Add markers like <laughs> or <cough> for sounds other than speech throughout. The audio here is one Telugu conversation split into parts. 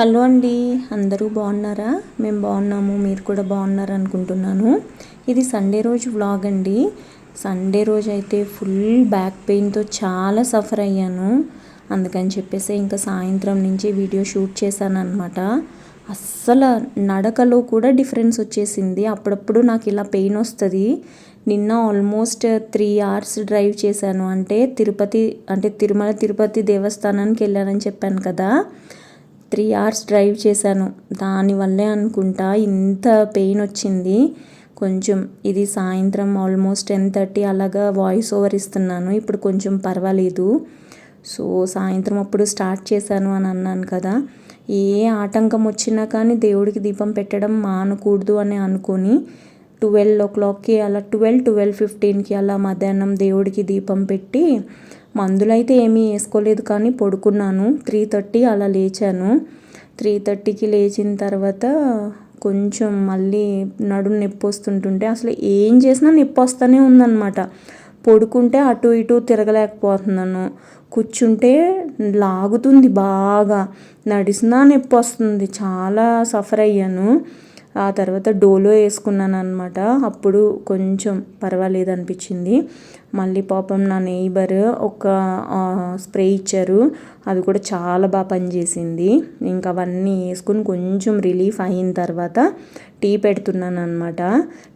హలో అండి అందరూ బాగున్నారా? మేము బాగున్నాము మీరు కూడా బాగున్నారు అనుకుంటున్నాను. ఇది సండే రోజు వ్లాగ్ అండి. సండే రోజు అయితే ఫుల్ బ్యాక్ పెయిన్తో చాలా సఫర్ అయ్యాను. అందుకని చెప్పేసి ఇంకా సాయంత్రం నుంచి వీడియో షూట్ చేశాను అనమాట అస్సలు నడకలో కూడా డిఫరెన్స్ వచ్చేసింది. అప్పుడప్పుడు నాకు ఇలా పెయిన్ వస్తుంది. నిన్న ఆల్మోస్ట్ త్రీ అవర్స్ డ్రైవ్ చేశాను. అంటే తిరుపతి అంటే తిరుమల తిరుపతి దేవస్థానానికి వెళ్ళానని చెప్పాను కదా. త్రీ అవర్స్ డ్రైవ్ చేశాను. దానివల్లే అనుకుంటా ఇంత పెయిన్ వచ్చింది. కొంచెం ఇది సాయంత్రం ఆల్మోస్ట్ టెన్ థర్టీ అలాగా వాయిస్ ఓవర్ ఇస్తున్నాను. ఇప్పుడు కొంచెం పర్వాలేదు. సో సాయంత్రం అప్పుడు స్టార్ట్ చేశాను అని అన్నాను కదా. ఏ ఆటంకం వచ్చినా కానీ దేవుడికి దీపం పెట్టడం మానకూడదు అని అనుకొని ట్వెల్వ్ ఓ క్లాక్కి అలా ట్వెల్వ్ ట్వెల్వ్ ఫిఫ్టీన్కి అలా మధ్యాహ్నం దేవుడికి దీపం పెట్టి మందులైతే ఏమీ వేసుకోలేదు కానీ పడుకున్నాను. త్రీ థర్టీ అలా లేచాను. త్రీ థర్టీకి లేచిన తర్వాత కొంచెం మళ్ళీ నడుము నొప్పి వస్తుంటుంటే అసలు ఏం చేసినా నొప్పి వస్తూనే ఉందన్నమాట. పడుకుంటే అటు ఇటు తిరగలేకపోతున్నాను. కూర్చుంటే లాగుతుంది బాగా. నడిచినా నొప్పి వస్తుంది. చాలా సఫర్ అయ్యాను. ఆ తర్వాత డోలో వేసుకున్నాను అనమాట అప్పుడు కొంచెం పర్వాలేదు అనిపించింది. మళ్ళీ పాపం నా నెయిబర్ ఒక స్ప్రే ఇచ్చారు. అది కూడా చాలా బాగా పనిచేసింది. ఇంకా అవన్నీ వేసుకుని కొంచెం రిలీఫ్ అయిన తర్వాత టీ పెడుతున్నాను అనమాట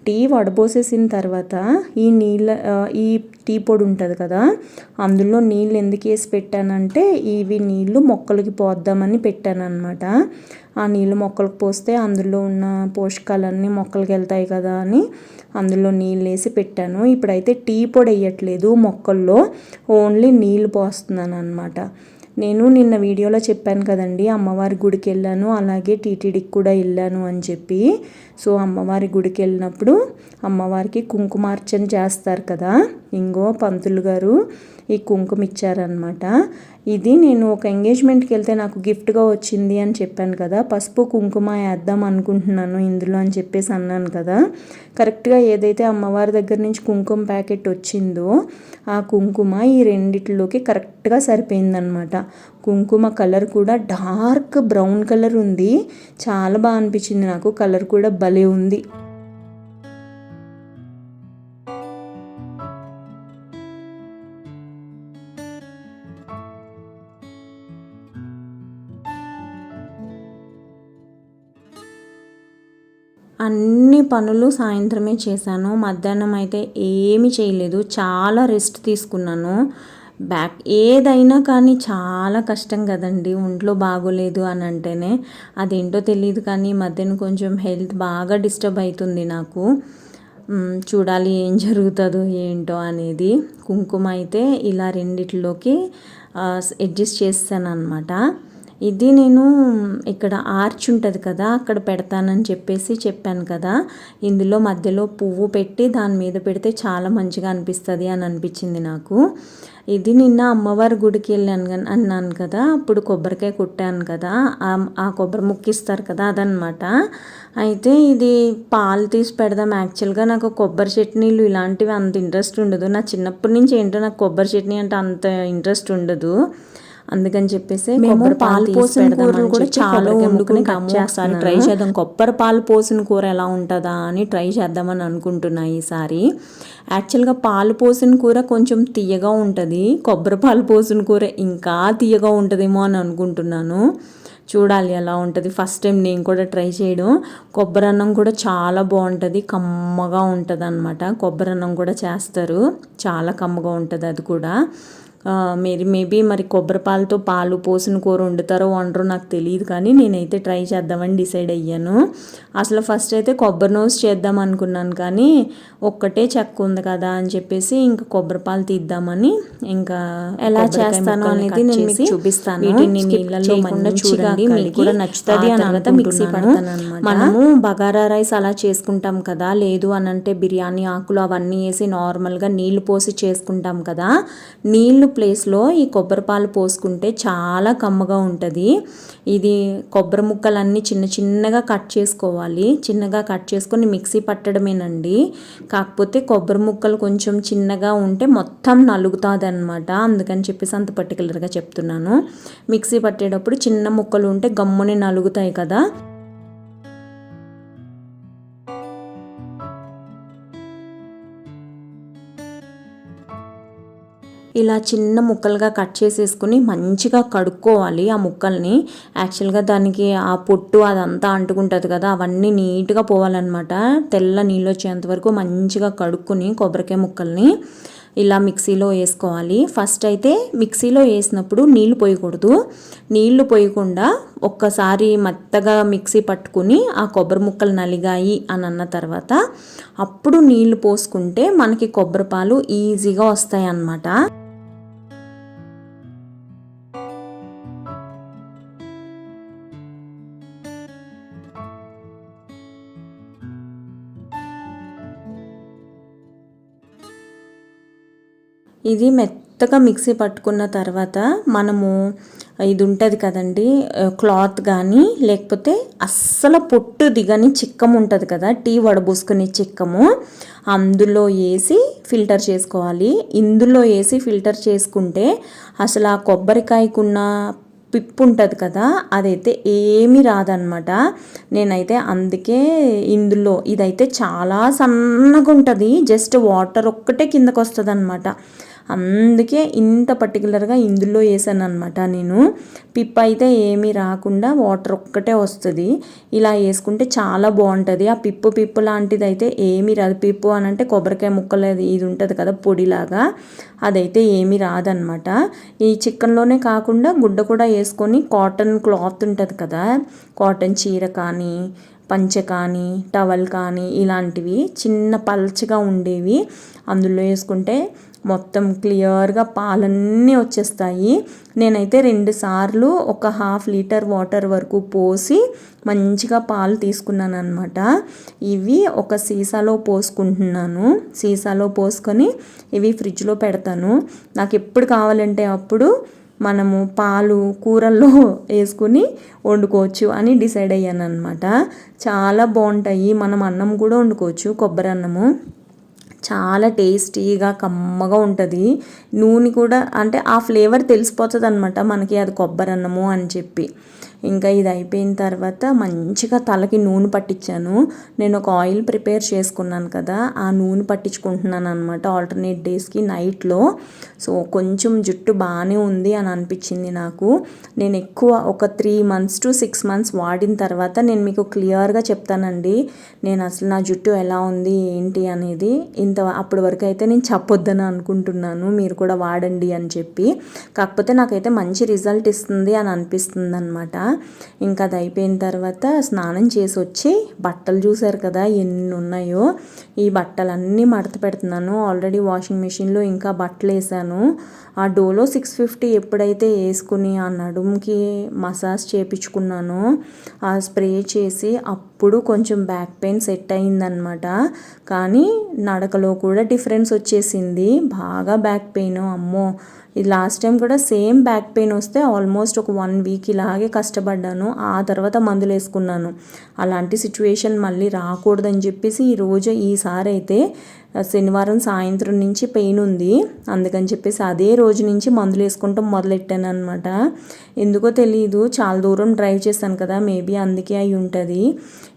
టీ వడపోసేసిన తర్వాత ఈ నీళ్ళ ఈ టీ పొడి ఉంటుంది కదా అందులో నీళ్ళు ఎందుకు వేసి పెట్టానంటే ఇవి నీళ్ళు మొక్కలకి పోద్దామని పెట్టాను అనమాట ఆ నీళ్ళు మొక్కలకు పోస్తే అందులో ఉన్న పోషకాలన్నీ మొక్కలకి వెళ్తాయి కదా అని అందులో నీళ్ళు వేసి పెట్టాను. ఇప్పుడైతే టీ పొడి వేయట్లేదు మొక్కల్లో ఓన్లీ నీళ్ళు పోస్తున్నాను అనమాట నేను నిన్న వీడియోలో చెప్పాను కదండి అమ్మవారి గుడికి వెళ్ళాను అలాగే టీటీడీకి కూడా వెళ్ళాను అని చెప్పి. సో అమ్మవారి గుడికి వెళ్ళినప్పుడు అమ్మవారికి కుంకుమార్చన చేస్తారు కదా ఇంగో పంతులు గారు. ఈ కుంకుమ ఇచ్చారనమాట ఇది నేను ఒక ఎంగేజ్మెంట్కి వెళ్తే నాకు గిఫ్ట్గా వచ్చింది అని చెప్పాను కదా. పసుపు కుంకుమ వేద్దాం అనుకుంటున్నాను ఇందులో అని చెప్పేసి అన్నాను కదా. కరెక్ట్గా ఏదైతే అమ్మవారి దగ్గర నుంచి కుంకుమ ప్యాకెట్ వచ్చిందో ఆ కుంకుమ ఈ రెండిట్లోకి కరెక్ట్గా సరిపోయిందనమాట కుంకుమ కలర్ కూడా డార్క్ బ్రౌన్ కలర్ ఉంది. చాలా బాగా అనిపించింది నాకు. కలర్ కూడా భలే ఉంది. అన్ని పనులు సాయంత్రమే చేశాను. మధ్యాహ్నం అయితే ఏమీ చేయలేదు. చాలా రెస్ట్ తీసుకున్నాను. బ్యాక్ ఏదైనా కానీ చాలా కష్టం కదండి. ఒంట్లో బాగోలేదు అని అంటేనే అదేంటో తెలియదు కానీ మధ్యన కొంచెం హెల్త్ బాగా డిస్టర్బ్ అవుతుంది నాకు. చూడాలి ఏం జరుగుతుందో ఏంటో అనేది. కుంకుమ అయితే ఇలా రెండిట్లోకి అడ్జస్ట్ చేస్తాను అనమాట ఇది నేను ఇక్కడ ఆర్చ్ ఉంటుంది కదా అక్కడ పెడతానని చెప్పేసి చెప్పాను కదా. ఇందులో మధ్యలో పువ్వు పెట్టి దాని మీద పెడితే చాలా మంచిగా అనిపిస్తుంది అని అనిపించింది నాకు. ఇది నిన్న అమ్మవారి గుడికి వెళ్ళాను అన్నాను కదా అప్పుడు కొబ్బరికాయ కుట్టాను కదా ఆ కొబ్బరి ముక్కిస్తారు కదా అదనమాట అయితే ఇది పాలు తీసి పెడదాం. యాక్చువల్గా నాకు కొబ్బరి చట్నీలు ఇలాంటివి అంత ఇంట్రెస్ట్ ఉండదు. నా చిన్నప్పటి నుంచి ఏంటో నాకు కొబ్బరి చట్నీ అంటే అంత ఇంట్రెస్ట్ ఉండదు. అందుకని చెప్పేసి మేము పాలు పోసిన కూరలు కూడా చాలా వండుకుని చేస్తాను. ట్రై చేద్దాం. కొబ్బరి పాలు పోసిన కూర ఎలా ఉంటుందా అని ట్రై చేద్దామని అనుకుంటున్నా ఈసారి. యాక్చువల్గా పాలు పోసిన కూర కొంచెం తీయగా ఉంటుంది. కొబ్బరి పాలు పోసిన కూర ఇంకా తీయగా ఉంటుందేమో అని అనుకుంటున్నాను. చూడాలి ఎలా ఉంటుంది. ఫస్ట్ టైం నేను కూడా ట్రై చేయడం. కొబ్బరి అన్నం కూడా చాలా బాగుంటుంది. కమ్మగా ఉంటుంది అనమాట కొబ్బరి అన్నం కూడా చేస్తారు. చాలా కమ్మగా ఉంటుంది అది కూడా. మీరు మేబీ మరి కొబ్బరి పాలతో పాలు పోసిన కూర వండుతారో వండరో నాకు తెలియదు కానీ నేనైతే ట్రై చేద్దామని డిసైడ్ అయ్యాను. అసలు ఫస్ట్ అయితే కొబ్బరి నోస్ చేద్దాం అనుకున్నాను కానీ ఒక్కటే చెక్క ఉంది కదా అని చెప్పేసి ఇంకా కొబ్బరి పాలు తీద్దామని ఇంకా ఎలా చేస్తాను అనేది నేను మీకు చూపిస్తాను. వీటిని నీళ్ళలో చూడండి. మీకు కూడా నచ్చుతుంది అని తర్వాత మిక్సీ పడతాను మనము బగారా రైస్ అలా చేసుకుంటాం కదా లేదు అని అంటే బిర్యానీ ఆకులు అవన్నీ వేసి నార్మల్గా నీళ్ళు పోసి చేసుకుంటాం కదా నీళ్ళు ప్లేస్లో ఈ కొబ్బరి పాలు పోసుకుంటే చాలా కమ్మగా ఉంటుంది. ఇది కొబ్బరి ముక్కలన్నీ చిన్న చిన్నగా కట్ చేసుకోవాలి. చిన్నగా కట్ చేసుకొని మిక్సీ పట్టడమేనండి. కాకపోతే కొబ్బరి ముక్కలు కొంచెం చిన్నగా ఉంటే మొత్తం నలుగుతుంది అనమాట అందుకని చెప్పేసి అంత పర్టికులర్గా చెప్తున్నాను. మిక్సీ పట్టేటప్పుడు చిన్న ముక్కలు ఉంటే గమ్మునే నలుగుతాయి కదా. ఇలా చిన్న ముక్కలుగా కట్ చేసేసుకుని మంచిగా కడుక్కోవాలి ఆ ముక్కల్ని. యాక్చువల్గా దానికి ఆ పొట్టు అదంతా అంటుకుంటుంది కదా అవన్నీ నీట్గా పోవాలన్నమాట. తెల్ల నీళ్ళు వచ్చేంత వరకు మంచిగా కడుక్కుని కొబ్బరికాయ ముక్కల్ని ఇలా మిక్సీలో వేసుకోవాలి. ఫస్ట్ అయితే మిక్సీలో వేసినప్పుడు నీళ్ళు పోయకూడదు. నీళ్ళు పోయకుండా ఒక్కసారి మెత్తగా మిక్సీ పట్టుకుని ఆ కొబ్బరి ముక్కలు నలిగాయి అని అన్న తర్వాత అప్పుడు నీళ్ళు పోసుకుంటే మనకి కొబ్బరి పాలు ఈజీగా వస్తాయి అన్నమాట ఇది మెత్తగా మిక్సీ పట్టుకున్న తర్వాత మనము ఇది ఉంటుంది కదండి క్లాత్ కానీ లేకపోతే అస్సలు పొట్టు దిగని చిక్కము ఉంటుంది కదా టీ వడబోసుకునే చిక్కము అందులో వేసి ఫిల్టర్ చేసుకోవాలి. ఇందులో వేసి ఫిల్టర్ చేసుకుంటే అసలు ఆ కొబ్బరికాయకున్న పిప్పు ఉంటుంది కదా అదైతే ఏమీ రాదనమాట నేనైతే అందుకే ఇందులో ఇదైతే చాలా సన్నగా ఉంటుంది జస్ట్ వాటర్ ఒక్కటే కిందకు వస్తుంది అనమాట అందుకే ఇంత పర్టికులర్గా ఇందులో వేసాను అనమాట నేను. పిప్ అయితే ఏమీ రాకుండా వాటర్ ఒక్కటే వస్తుంది. ఇలా వేసుకుంటే చాలా బాగుంటుంది ఆ పిప్పు పిప్పు లాంటిది అయితే ఏమీ రాదు. పిప్పు అని అంటే కొబ్బరికాయ ముక్కలు ఇది ఉంటుంది కదా పొడిలాగా. అదైతే ఏమీ రాదనమాట ఈ చికెన్లోనే కాకుండా గుడ్డ కూడా వేసుకొని కాటన్ క్లాత్ ఉంటుంది కదా. కాటన్ చీర కానీ పంచె కానీ టవల్ కానీ ఇలాంటివి చిన్న పల్చగా ఉండేవి అందులో వేసుకుంటే మొత్తం క్లియర్గా పాలన్నీ వచ్చేస్తాయి. నేనైతే రెండు సార్లు ఒక హాఫ్ లీటర్ వాటర్ వరకు పోసి మంచిగా పాలు తీసుకున్నాను అనమాట ఇవి ఒక సీసాలో పోసుకుంటున్నాను. సీసాలో పోసుకొని ఇవి ఫ్రిడ్జ్లో పెడతాను. నాకు ఎప్పుడు కావాలంటే అప్పుడు మనము పాలు కూరల్లో <laughs> వేసుకుని వండుకోవచ్చు అని డిసైడ్ అయ్యాను అనమాట చాలా బాగుంటాయి. మనం అన్నం కూడా వండుకోవచ్చు. కొబ్బరి అన్నము. చాలా టేస్టీగా కమ్మగా ఉంటుంది. నూనె కూడా అంటే ఆ ఫ్లేవర్ తెలిసిపోతుంది అనమాట మనకి అది కొబ్బరి అన్నము అని చెప్పి. ఇంకా ఇది అయిపోయిన తర్వాత మంచిగా తలకి నూనె పట్టించాను. నేను ఒక ఆయిల్ ప్రిపేర్ చేసుకున్నాను కదా ఆ నూనె పట్టించుకుంటున్నాను అనమాట ఆల్టర్నేట్ డేస్కి నైట్లో. సో కొంచెం జుట్టు బాగానే ఉంది అని అనిపించింది నాకు. నేను ఎక్కువ ఒక three months to six months వాడిన తర్వాత నేను మీకు క్లియర్గా చెప్తానండి నేను అసలు నా జుట్టు ఎలా ఉంది ఏంటి అనేది. ఇంత అప్పటి వరకు అయితే నేను చెప్పొద్దని అనుకుంటున్నాను మీరు కూడా వాడండి అని చెప్పి. కాకపోతే నాకైతే మంచి రిజల్ట్ ఇస్తుంది అని అనిపిస్తుంది అనమాట ఇంకా అది అయిపోయిన తర్వాత స్నానం చేసి వచ్చి బట్టలు చూసారు కదా ఎన్ని ఉన్నాయో. ఈ బట్టలన్నీ మడత పెడుతున్నాను. ఆల్రెడీ వాషింగ్ మిషన్లో ఇంకా బట్టలు వేసాను ఆ డోలో సిక్స్ ఫిఫ్టీ ఎప్పుడైతే వేసుకుని ఆ నడుముకి మసాజ్ చేపించుకున్నానో ఆ స్ప్రే చేసి అప్పుడు కొంచెం బ్యాక్ పెయిన్ సెట్ అయిందనమాట కానీ నడకలో కూడా డిఫరెన్స్ వచ్చేసింది. బాగా బ్యాక్ పెయిన్ అమ్మో. ఇది లాస్ట్ టైం కూడా సేమ్ బ్యాక్ పెయిన్ వస్తే ఆల్మోస్ట్ ఒక వన్ వీక్ ఇలాగే కష్టపడ్డాను. ఆ తర్వాత మందులు వేసుకున్నాను. అలాంటి సిచ్యువేషన్ మళ్ళీ రాకూడదని చెప్పేసి ఈరోజు ఈసారి అయితే శనివారం సాయంత్రం నుంచి పెయిన్ ఉంది. అందుకని చెప్పేసి అదే రోజు నుంచి మందులు వేసుకుంటాం మొదలెట్టాను అనమాట ఎందుకో తెలియదు చాలా దూరం డ్రైవ్ చేశాను కదా మేబీ అందుకే అయి ఉంటుంది.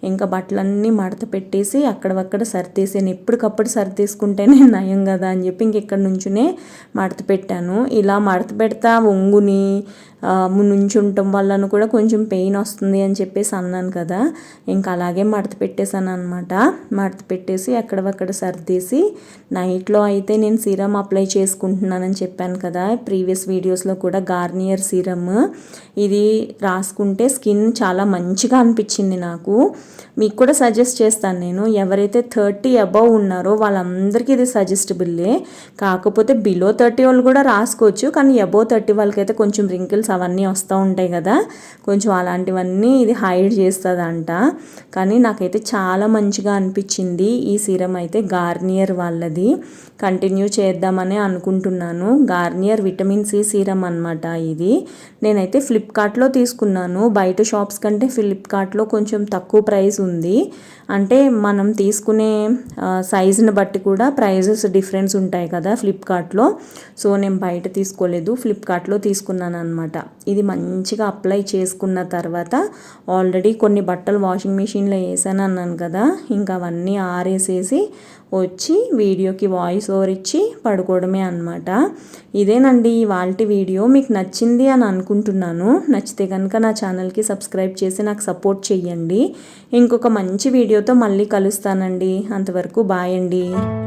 ఇంకా బట్టలన్నీ మడత పెట్టేసి అక్కడక్కడ సర్దేసాను ఎప్పటికప్పుడు సర్దేసుకుంటేనే నయం కదా అని చెప్పి ఇంక ఇక్కడ నుంచునే మడత పెట్టాను. ఇలా మడత పెడతా ఒంగుని నుంచి ఉండటం వలన కూడా కొంచెం పెయిన్ వస్తుంది అని చెప్పేసి అన్నాను కదా. ఇంకా అలాగే మడత పెట్టేశాను అనమాట మడత పెట్టేసి ఎక్కడవక్కడ సర్దేసి నైట్లో అయితే నేను సీరం అప్లై చేసుకుంటున్నానని చెప్పాను కదా. ప్రీవియస్ వీడియోస్లో కూడా గార్నియర్ సీరమ్. ఇది రాసుకుంటే స్కిన్ చాలా మంచిగా అనిపించింది నాకు. మీకు కూడా సజెస్ట్ చేస్తాను నేను. ఎవరైతే థర్టీ అబవ్ ఉన్నారో వాళ్ళందరికీ ఇది సజెస్టబుల్లే కాకపోతే బిలో థర్టీ వాళ్ళు కూడా రాసుకోవచ్చు. కానీ అబవ్ థర్టీ వాళ్ళకైతే కొంచెం రింకిల్స్ అవన్నీ వస్తూ ఉంటాయి కదా. కొంచెం అలాంటివన్నీ ఇది హైడ్ చేస్తుందంట. కానీ నాకైతే చాలా మంచిగా అనిపించింది ఈ సీరం అయితే గార్నియర్ వాళ్ళది. కంటిన్యూ చేద్దామని అనుకుంటున్నాను. గార్నియర్ విటమిన్ సి సీరం అనమాట ఇది. నేనైతే ఫ్లిప్కార్ట్లో తీసుకున్నాను. బయట షాప్స్ కంటే ఫ్లిప్కార్ట్లో కొంచెం తక్కువ ప్రైస్ ఉంది. అంటే మనం తీసుకునే సైజుని బట్టి కూడా ప్రైజెస్ డిఫరెన్స్ ఉంటాయి కదా ఫ్లిప్కార్ట్లో సో నేను బయట తీసుకోలేదు. ఫ్లిప్కార్ట్లో తీసుకున్నాను అనమాట ఇది మంచిగా అప్లై చేసుకున్న తర్వాత ఆల్రెడీ కొన్ని బట్టలు వాషింగ్ మిషన్లో వేసాను అన్నాను కదా. ఇంకా అవన్నీ ఆరేసేసి వచ్చి వీడియోకి వాయిస్ ఓవర్ ఇచ్చి పడుకోవడమే అనమాట ఇదేనండి ఇవాళ వీడియో. మీకు నచ్చింది అని అనుకుంటున్నాను. నచ్చితే కనుక నా ఛానల్కి సబ్స్క్రైబ్ చేసి నాకు సపోర్ట్ చెయ్యండి. ఇంకొక మంచి వీడియోతో మళ్ళీ కలుస్తానండి. అంతవరకు బాయ్ అండి.